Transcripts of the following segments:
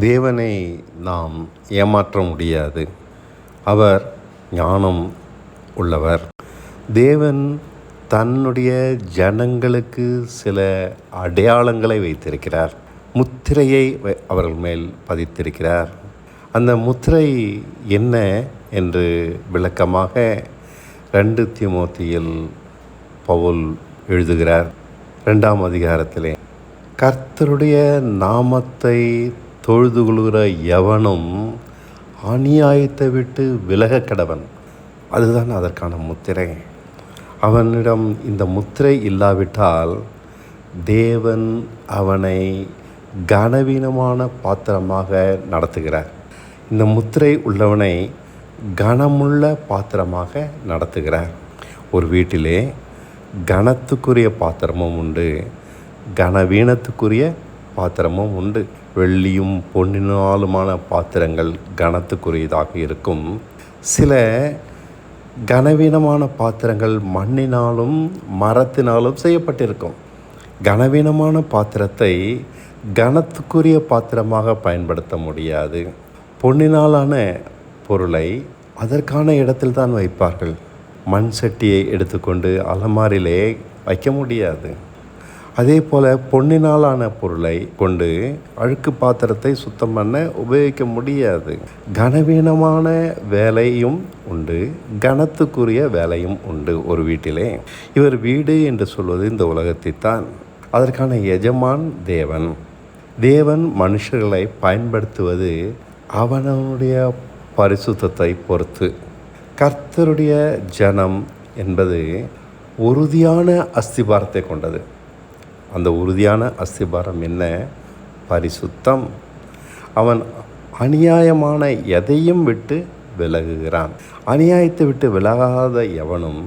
தேவனை நாம் ஏமாற்ற முடியாது. அவர் ஞானம் உள்ளவர். தேவன் தன்னுடைய ஜனங்களுக்கு சில அடையாளங்களை வைத்திருக்கிறார். முத்திரையை அவர்கள் மேல் பதித்திருக்கிறார். அந்த முத்திரை என்ன என்று விளக்கமாக ரெண்டு திமுத்தியில் பவுல் எழுதுகிறார். ரெண்டாம் அதிகாரத்திலே கர்த்தருடைய நாமத்தை தொழுது கொள்கிற எவனும் அநியாயத்தை விட்டு விலக கடவன். அதுதான் அதற்கான முத்திரை. அவனிடம் இந்த முத்திரை இல்லாவிட்டால் தேவன் அவனை கனவீனமான பாத்திரமாக நடத்துகிறார். இந்த முத்திரை உள்ளவனை கனமுள்ள பாத்திரமாக நடத்துகிறார். ஒரு வீட்டிலே கனத்துக்குரிய பாத்திரமும் உண்டு. கனவீனத்துக்குரிய பாத்திரமும் உண்டு. வெள்ளியும் பொன்னினாலுமான பாத்திரங்கள் கனத்துக்குரியதாக இருக்கும். சில கனவீனமான பாத்திரங்கள் மண்ணினாலும் மரத்தினாலும் செய்யப்பட்டிருக்கும். கனவீனமான பாத்திரத்தை கனத்துக்குரிய பாத்திரமாக பயன்படுத்த முடியாது. பொன்னினாலான பொருளை அதற்கான இடத்தில் தான் வைப்பார்கள். மண் சட்டியை எடுத்துக்கொண்டு அலமாரிலே வைக்க முடியாது. அதே போல் பொன்னினாலான பொருளை கொண்டு அழுக்கு பாத்திரத்தை சுத்தம் பண்ண உபயோகிக்க முடியாது. கனவீனமான வேலையும் உண்டு. கனத்துக்குரிய வேலையும் உண்டு ஒரு வீட்டிலே. இவர் வீடு என்று சொல்வது இந்த உலகத்தை தான் அதற்கான எஜமான் தேவன். தேவன் மனுஷர்களை பயன்படுத்துவது அவனுடைய பரிசுத்தத்தை பொறுத்து. கர்த்தருடைய ஜனம் என்பது உறுதியான அஸ்திபாரத்தை கொண்டது. அந்த உறுதியான அஸ்திபாரம் என்ன? பரிசுத்தம். அவன் அநியாயமான எதையும் விட்டு விலகுகிறான். அநியாயத்தை விட்டு விலகாத எவனும்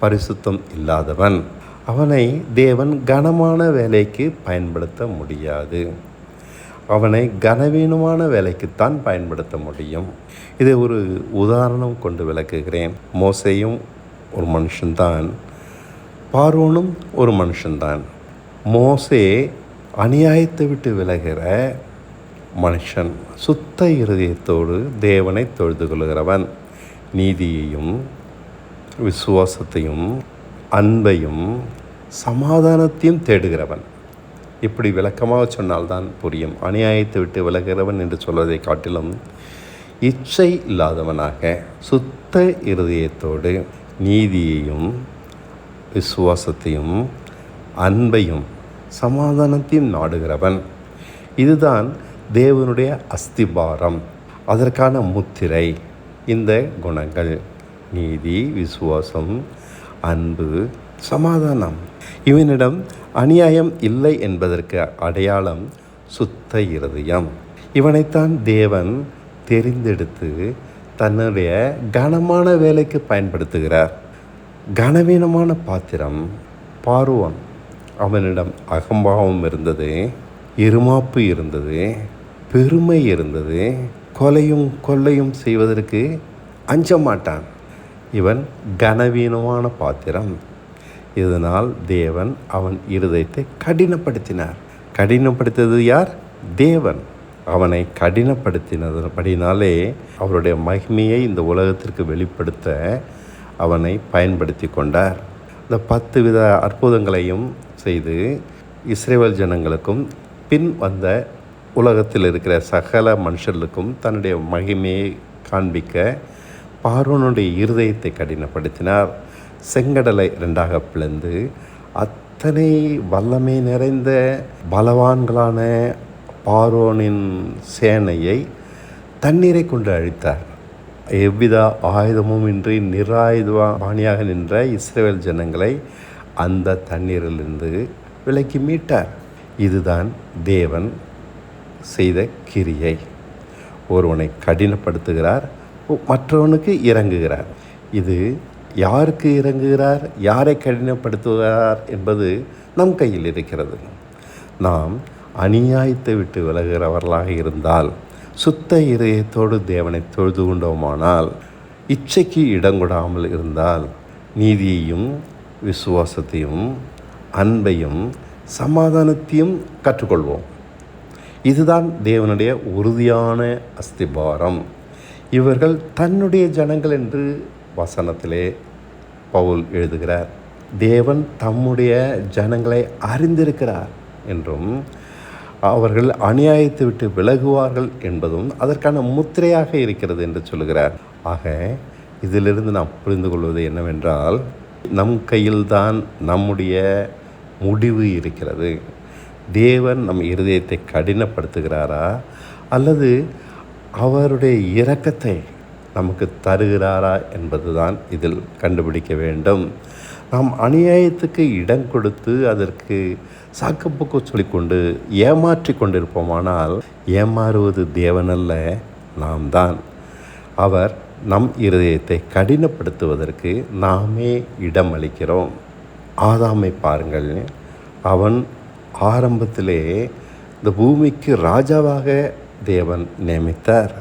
பரிசுத்தம் இல்லாதவன். அவனை தேவன் கனமான வேலைக்கு பயன்படுத்த முடியாது. அவனை கனவீனமான வேலைக்குத்தான் பயன்படுத்த முடியும். இதை ஒரு உதாரணம் கொண்டு விளக்குகிறேன். மோசையும் ஒரு மனுஷன்தான். பார்வோனும் ஒரு மனுஷன்தான். மோசே அநியாயத்தை விட்டு விலகிற மனுஷன் சுத்த இருதயத்தோடு தேவனை தொழுது கொள்கிறவன் நீதியையும் விசுவாசத்தையும் அன்பையும் சமாதானத்தையும் தேடுகிறவன். இப்படி விளக்கமாக சொன்னால்தான் புரியும். அநியாயத்தை விட்டு விலகிறவன் என்று சொல்வதை காட்டிலும் இச்சை இல்லாதவனாக சுத்த இருதயத்தோடு நீதியையும் விசுவாசத்தையும் அன்பையும் சமாதானத்தையும் நாடுகிறவன். இதுதான் தேவனுடைய அஸ்திபாரம். அதற்கான முத்திரை. இந்த குணங்கள். நீதி விசுவாசம் அன்பு சமாதானம். இவனிடம் அநியாயம் இல்லை என்பதற்கு அடையாளம் சுத்த இருதயம். இவனைத்தான் தேவன் தெரிந்தெடுத்து தன்னுடைய கனமான வேலைக்கு பயன்படுத்துகிறார். கனவீனமான பாத்திரம் பார்வன். அவனிடம் அகம்பாவம் இருந்தது இருமாப்பு இருந்தது பெருமை இருந்தது கொலையும் கொள்ளையும் செய்வதற்கு அஞ்ச மாட்டான் இவன் கனவீனமான பாத்திரம். இதனால் தேவன் அவன் இருதயத்தை கடினப்படுத்தினார். கடினப்படுத்தியது யார்? தேவன். அவனை கடினப்படுத்தினபடினாலே அவருடைய மகிமையை இந்த உலகத்திற்கு வெளிப்படுத்த அவனை பயன்படுத்தி கொண்டார். இந்த பத்து வித அற்புதங்களையும் செய்து இஸ்ரேல் ஜனங்களுக்கும் பின் வந்த உலகத்தில் இருக்கிற சகல மனுஷர்களுக்கும் தன்னுடைய மகிமையை காண்பிக்க பார்வனுடைய இருதயத்தை கடினப்படுத்தினார். செங்கடலை ரெண்டாக பிளந்து அத்தனை வல்லமை நிறைந்த பலவான்களான பார்வோனின் சேனையை தண்ணீரை கொண்டு அழித்தார். எவ்வித ஆயுதமும் இன்றி நிராயுதபாணியாக நின்ற இஸ்ரேல் ஜனங்களை அந்த தண்ணீரிலிருந்து விலக்கி மீட்டார். இதுதான் தேவன் செய்த கிரியை. ஒருவனை கடினப்படுத்துகிறார் மற்றவனுக்கு இறங்குகிறார் இது யாருக்கு இறங்குகிறார் யாரை கடினப்படுத்துகிறார் என்பது நம் கையில் இருக்கிறது. நாம் அநியாயத்தை விட்டு விலகிறவர்களாக இருந்தால் சுத்த இதயத்தோடு தேவனை தொழுது கொண்டோமானால் இச்சைக்கு இடங்கொடாமல் இருந்தால் நீதியையும் விசுவாசத்தையும் அன்பையும் சமாதானத்தையும் கற்றுக்கொள்வோம். இதுதான் தேவனுடைய உறுதியான அஸ்திபாரம். இவர்கள் தன்னுடைய ஜனங்கள் என்று வசனத்திலே பவுல் எழுதுகிறார். தேவன் தம்முடைய ஜனங்களை அறிந்திருக்கிறார் என்றும் அவர்கள் அநியாயத்தை விட்டு விலகுவார்கள் என்பதும் அதற்கான முத்திரையாக இருக்கிறது என்று சொல்கிறார் ஆக இதிலிருந்து நாம் புரிந்து கொள்வது என்னவென்றால் நம் கையில்தான் நம்முடைய முடிவு இருக்கிறது. தேவன் நம் இருதயத்தை கடினப்படுத்துகிறாரா? அல்லது அவருடைய இரக்கத்தை நமக்கு தருகிறாரா என்பதுதான் இதில் கண்டுபிடிக்க வேண்டும். நாம் அநியாயத்துக்கு இடம் கொடுத்து அதற்கு சாக்கப்போக்கு சொல்லிக்கொண்டு ஏமாற்றி கொண்டிருப்போமானால் ஏமாறுவது தேவனல்ல நாம் தான் அவர் நம் இருதயத்தை கடினப்படுத்துவதற்கு நாமே இடம் அளிக்கிறோம் ஆதாமை பாருங்கள். அவன் ஆரம்பத்திலே இந்த பூமிக்கு ராஜாவாக தேவன் நியமித்தார்.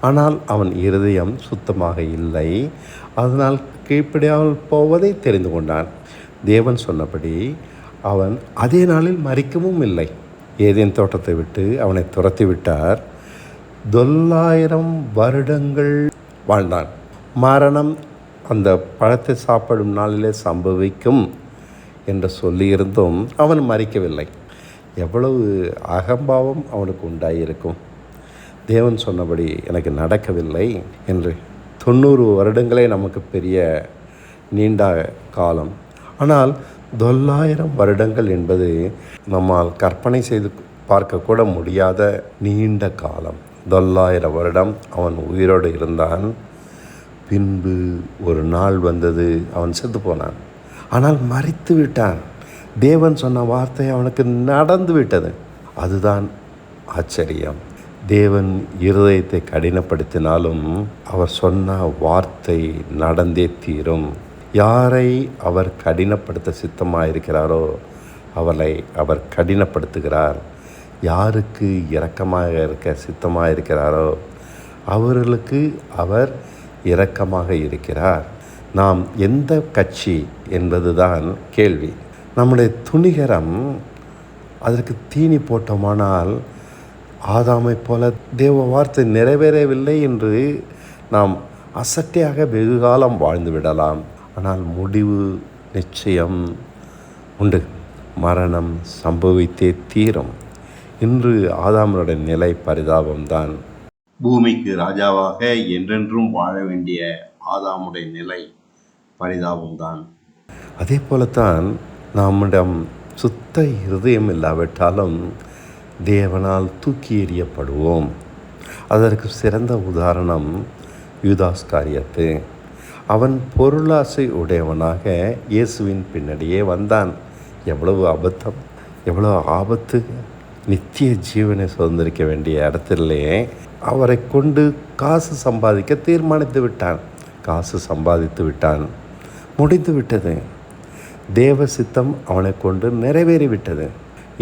ஆனால் அவன் இருதயம் சுத்தமாக இல்லை. அதனால் கீழ்ப்படியாமல் போவதை தெரிந்து கொண்டான். தேவன் சொன்னபடி அவன் அதே நாளில் மறிக்கவும் இல்லை. ஏதேன் தோட்டத்தை விட்டு அவனை துரத்தி விட்டார். தொள்ளாயிரம் வருடங்கள் வாழ்ந்தான். மரணம் அந்த பழத்தை சாப்பிடும் நாளிலே சம்பவிக்கும் என்று சொல்லியிருந்தும் அவன் மறிக்கவில்லை. எவ்வளவு அகம்பாவம் அவனுக்கு உண்டாயிருக்கும். தேவன் சொன்னபடி எனக்கு நடக்கவில்லை என்று தொண்ணூறு வருடங்களே நமக்கு பெரிய நீண்ட காலம். ஆனால் தொள்ளாயிரம் வருடங்கள் என்பது நம்மால் கற்பனை செய்து பார்க்கக்கூட முடியாத நீண்ட காலம். தொள்ளாயிரம் வருடம் அவன் உயிரோடு இருந்தான். பின்பு ஒரு நாள் வந்தது அவன் செத்து போனான். ஆனால் மறித்து விட்டான். தேவன் சொன்ன வார்த்தை அவனுக்கு நடந்து விட்டது. அதுதான் ஆச்சரியம். தேவன் இருதயத்தை கடினப்படுத்தினாலும் அவர் சொன்ன வார்த்தை நடந்தே தீரும். யாரை அவர் கடினப்படுத்த சித்தமாயிருக்கிறாரோ அவளை அவர் கடினப்படுத்துகிறார். யாருக்கு இரக்கமாக இருக்க சித்தமாக இருக்கிறாரோ அவர்களுக்கு அவர் இரக்கமாக இருக்கிறார். நாம் எந்த கட்சி என்பதுதான் கேள்வி. நம்முடைய துணிகரம் அதற்கு தீனி போட்டோமானால் ஆதாமை போல தேவ வார்த்தை நிறைவேறவில்லை என்று நாம் அசட்டையாக வெகுகாலம் வாழ்ந்து விடலாம். ஆனால் முடிவு நிச்சயம் உண்டு. மரணம் சம்பவித்தே தீரும். இன்று ஆதாமனுடைய நிலை பரிதாபம்தான். பூமிக்கு ராஜாவாக என்றென்றும் வாழ வேண்டிய ஆதாமுடைய நிலை பரிதாபம்தான். அதே போலத்தான் நம்மிடம் சுத்த இருதயம் இல்லாவிட்டாலும் தேவனால் தூக்கி எறியப்படுவோம். அதற்கு சிறந்த உதாரணம் யூதாஸ் காரியத்து. அவன் பொருளாசை உடையவனாக இயேசுவின் பின்னாடியே வந்தான். எவ்வளவு அபத்தம் எவ்வளோ ஆபத்து நித்திய ஜீவனை சுதந்திரிக்க வேண்டிய இடத்திலேயே அவரை கொண்டு காசு சம்பாதிக்க தீர்மானித்து விட்டான். காசு சம்பாதித்து விட்டான். முடிந்து விட்டது. தேவ சித்தம் அவனை கொண்டு நிறைவேறிவிட்டது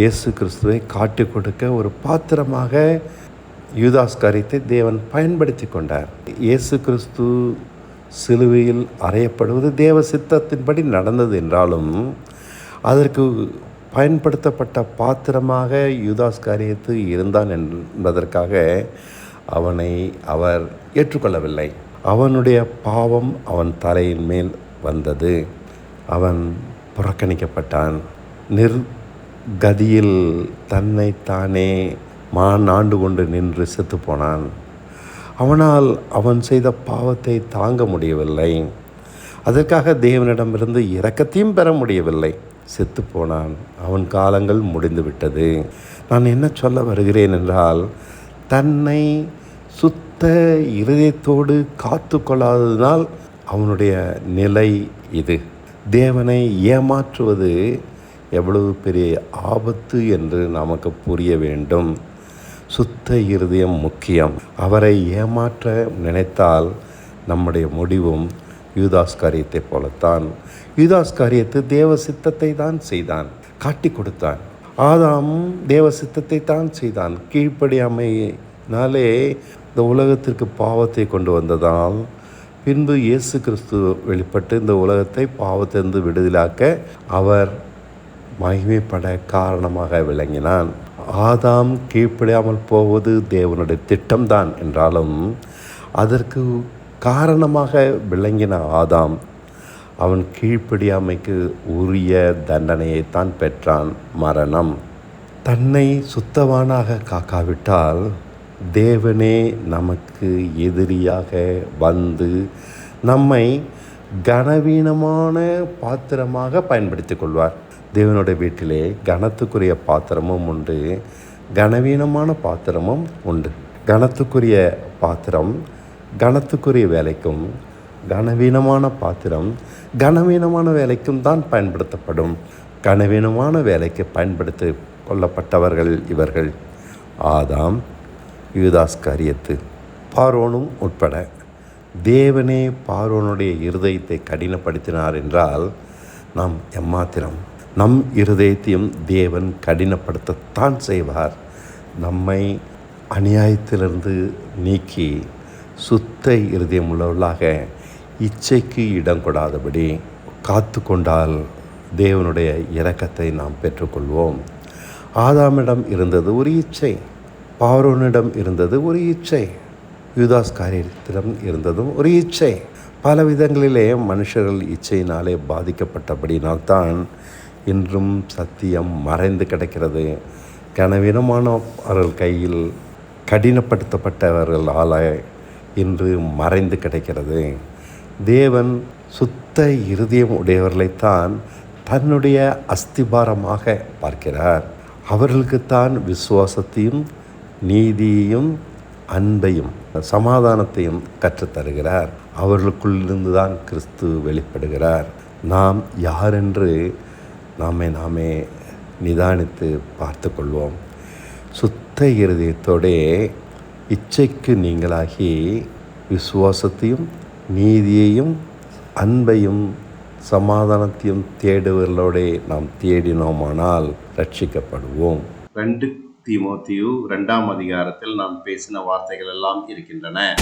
இயேசு கிறிஸ்துவை காட்டி கொடுக்க ஒரு பாத்திரமாக யூதாஸ் கரித்தை தேவன் பயன்படுத்தி கொண்டார். இயேசு கிறிஸ்து சிலுவையில் அறையப்படுவது தேவ சித்தத்தின்படி நடந்தது என்றாலும் அதற்கு பயன்படுத்தப்பட்ட பாத்திரமாக யூதாஸ் காரியத்து இருந்தான் என்பதற்காக அவனை அவர் ஏற்றுக்கொள்ளவில்லை. அவனுடைய பாவம் அவன் தலையின் மேல் வந்தது. அவன் புறக்கணிக்கப்பட்டான். நிர்கதியில் கதியில் தன்னை தானே மான் ஆண்டு கொண்டு நின்று செத்து போனான் அவனால் அவன் செய்த பாவத்தை தாங்க முடியவில்லை. அதற்காக தேவனிடமிருந்து இரக்கத்தையும் பெற முடியவில்லை. செத்துப்போனான். அவன் காலங்கள் முடிந்து விட்டது நான் என்ன சொல்ல வருகிறேன் என்றால் தன்னை சுத்த இருதயத்தோடு காத்து கொள்ளாததினால் அவனுடைய நிலை இது. தேவனை ஏமாற்றுவது எவ்வளவு பெரிய ஆபத்து என்று நமக்கு புரிய வேண்டும். சுத்த இருதயம் முக்கியம். அவரை ஏமாற்ற நினைத்தால் நம்முடைய முடிவும் யூதாஸ்காரியத்தை போலத்தான். யுதாஸ் காரியத்து தேவ சித்தத்தை தான் செய்தான் காட்டி கொடுத்தான். ஆதாம் தேவ சித்தத்தை தான் செய்தான். கீழ்ப்படியாமையினாலே இந்த உலகத்திற்கு பாவத்தை கொண்டு வந்ததால் பின்பு இயேசு கிறிஸ்து வெளிப்பட்டு இந்த உலகத்தை பாவத்திலிருந்து விடுதலாக்க அவர் மகிமைப்பட காரணமாக விளங்கினான். ஆதாம் கீழ்ப்படியாமல் போவது தேவனுடைய திட்டம்தான் என்றாலும் அதற்கு காரணமாக விளங்கின ஆதாம் அவன் கீழ்ப்படியாமைக்கு உரிய தண்டனையைத்தான் பெற்றான் மரணம். தன்னை சுத்தவானாக காக்காவிட்டால் தேவனே நமக்கு எதிரியாக வந்து நம்மை கனவீனமான பாத்திரமாக பயன்படுத்தி கொள்வார். தேவனுடைய வீட்டிலே கனத்துக்குரிய பாத்திரமும் உண்டு கனவீனமான பாத்திரமும் உண்டு. கனத்துக்குரிய பாத்திரம் கனத்துக்குரிய வேலைக்கும் கனவீனமான பாத்திரம் கனவீனமான வேலைக்கும் தான் பயன்படுத்தப்படும். கனவீனமான வேலைக்கு பயன்படுத்தி கொள்ளப்பட்டவர்கள் இவர்கள். ஆதாம் யூதாஸ் காரியத்து பார்வோனும் உட்பட. தேவனே பார்வோனுடைய இருதயத்தை கடினப்படுத்தினார் என்றால் நாம் எம்மாத்திரம் நம் இருதயத்தையும் தேவன் கடினப்படுத்தத்தான் செய்வார். நம்மை அநியாயத்திலிருந்து நீக்கி சுத்த இருதயம் உள்ளவர்களாக இச்சைக்கு இடம் கொடாதபடி காத்து கொண்டால் தேவனுடைய இரக்கத்தை நாம் பெற்றுக்கொள்வோம். ஆதாமிடம் இருந்தது ஒரு இச்சை பாரோனிடம் இருந்தது ஒரு இச்சை யுதாஸ் காரியத்திடம் இருந்ததும் ஒரு இச்சை. பல விதங்களிலே மனுஷர்கள் இச்சையினாலே பாதிக்கப்பட்டபடினால்தான் இன்றும் சத்தியம் மறைந்து கிடக்கிறது. கனவீனமானவர்கள் கையில் கடினப்படுத்தப்பட்டவர்களால் இன்று மறைந்து கிடைக்கிறது. தேவன் சுத்த இருதயம் உடையவர்களைத்தான் தன்னுடைய அஸ்திபாரமாக பார்க்கிறார். அவர்களுக்குத்தான் விசுவாசத்தையும் நீதியையும் அன்பையும் சமாதானத்தையும் கற்றுத்தருகிறார். அவர்களுக்குள்ளிருந்து தான் கிறிஸ்து வெளிப்படுகிறார். நாம் யாரென்று நாமே நாமே நிதானித்து பார்த்து கொள்வோம் சுத்த இருதயத்தோடே இச்சைக்கு நீங்களாகி விசுவாசத்தையும் நீதியையும் அன்பையும் சமாதானத்தையும் தேடுவர்களோடே நாம் தேடினோமானால் ரட்சிக்கப்படுவோம். ரெண்டு தீமோத்தியு ரெண்டாம் அதிகாரத்தில் நாம் பேசின வார்த்தைகள் எல்லாம் இருக்கின்றன.